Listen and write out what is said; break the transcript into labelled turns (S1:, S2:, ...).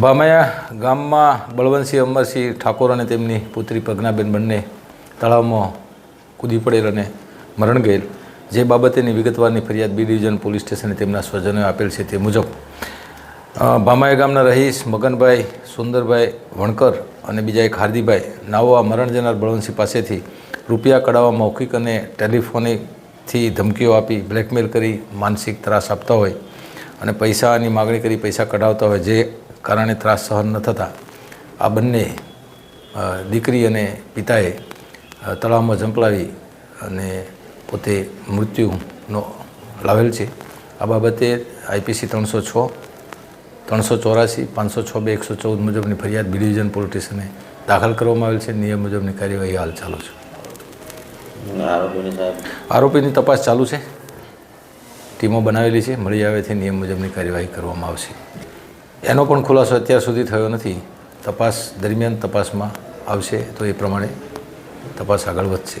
S1: ભામયા ગામમાં બળવંતસિંહ અમરસિંહ ઠાકોર અને તેમની પુત્રી પ્રજ્ઞાબેન બંને તળાવમાં કૂદી પડેલ અને મરણ ગયેલ. જે બાબતેની વિગતવારની ફરિયાદ બી ડિવિઝન પોલીસ સ્ટેશને તેમના સ્વજનોએ આપેલ છે તે મુજબ ભામાયા ગામના રહીશ મગનભાઈ, સુંદરભાઈ વણકર અને બીજા એક હાર્દીભાઈ નાવવા મરણ જનાર બળવંતસિંહ પાસેથી રૂપિયા કઢાવવા મૌખિક અને ટેલિફોનિકથી ધમકીઓ આપી બ્લેકમેલ કરી માનસિક ત્રાસ આપતા હોય અને પૈસાની માગણી કરી પૈસા કઢાવતા હોય. જે કારણે ત્રાસ સહન ન થતા. આ બંને દીકરી અને પિતાએ તળાવમાં ઝંપલાવી અને પોતે મૃત્યુનો લાવેલ છે. આ બાબતે આઈપીસી ત્રણસો છ ત્રણસો ચોરાસી પાંચસો છ બે એકસો ચૌદ મુજબની ફરિયાદ બી ડિવિઝન પોલીસ સ્ટેશને દાખલ કરવામાં આવેલ છે. નિયમ મુજબની કાર્યવાહી હાલ ચાલુ છે. આરોપીની તપાસ ચાલુ છે. ટીમો બનાવેલી છે. મળી આવેથી નિયમ મુજબની કાર્યવાહી કરવામાં આવશે. એનો પણ ખુલાસો અત્યાર સુધી થયો નથી. તપાસ દરમિયાન તપાસમાં આવશે તો એ પ્રમાણે તપાસ આગળ વધશે.